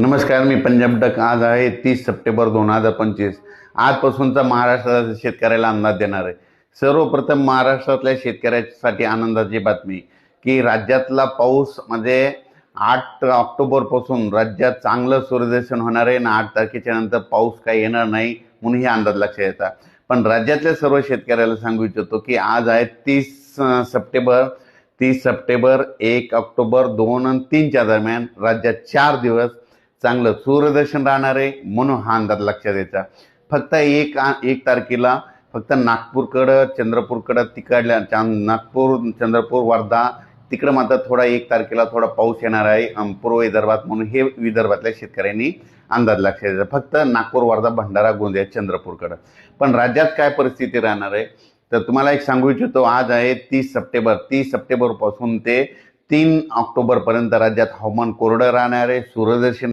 नमस्कार मी पंजाब डक. आज आहे तीस सप्टेंबर दोन हजार पंचवीस. आजपासूनचा महाराष्ट्राच्या शेतकऱ्याला अंदाज देणार आहे. सर्वप्रथम महाराष्ट्रातल्या शेतकऱ्यासाठी आनंदाची बातमी की राज्यातला पाऊस म्हणजे आठ ऑक्टोबरपासून राज्यात चांगलं सूर्यदर्शन होणार आहे आणि आठ तारखेच्या नंतर पाऊस काही येणार नाही म्हणून हे अंदाज लक्षात येतात पण राज्यातल्या सर्व शेतकऱ्याला सांगू इच्छितो की आज आहे तीस सप्टेंबर. तीस सप्टेंबर एक ऑक्टोबर दोन आणि तीनच्या दरम्यान राज्यात चार दिवस चांगलं सूर्यदर्शन राहणार आहे म्हणून हा अंदाज लक्षात यायचा. फक्त एक एक तारखेला फक्त नागपूरकडं चंद्रपूरकडं तिकडल्या चां- नागपूर चंद्रपूर वर्धा तिकडं मात्र थोडा एक तारखेला थोडा पाऊस येणार आहे. पूर्व विदर्भात म्हणून हे विदर्भातल्या शेतकऱ्यांनी अंदाज लक्षात यायचा. फक्त नागपूर वर्धा भंडारा गोंदिया चंद्रपूरकडं. पण राज्यात काय परिस्थिती राहणार आहे? तर तुम्हाला एक सांगू इच्छितो आज आहे तीस सप्टेंबर. तीस सप्टेंबरपासून ते तीन ऑक्टोबरपर्यंत राज्यात हवामान कोरडं राहणार आहे. सूर्यदर्शन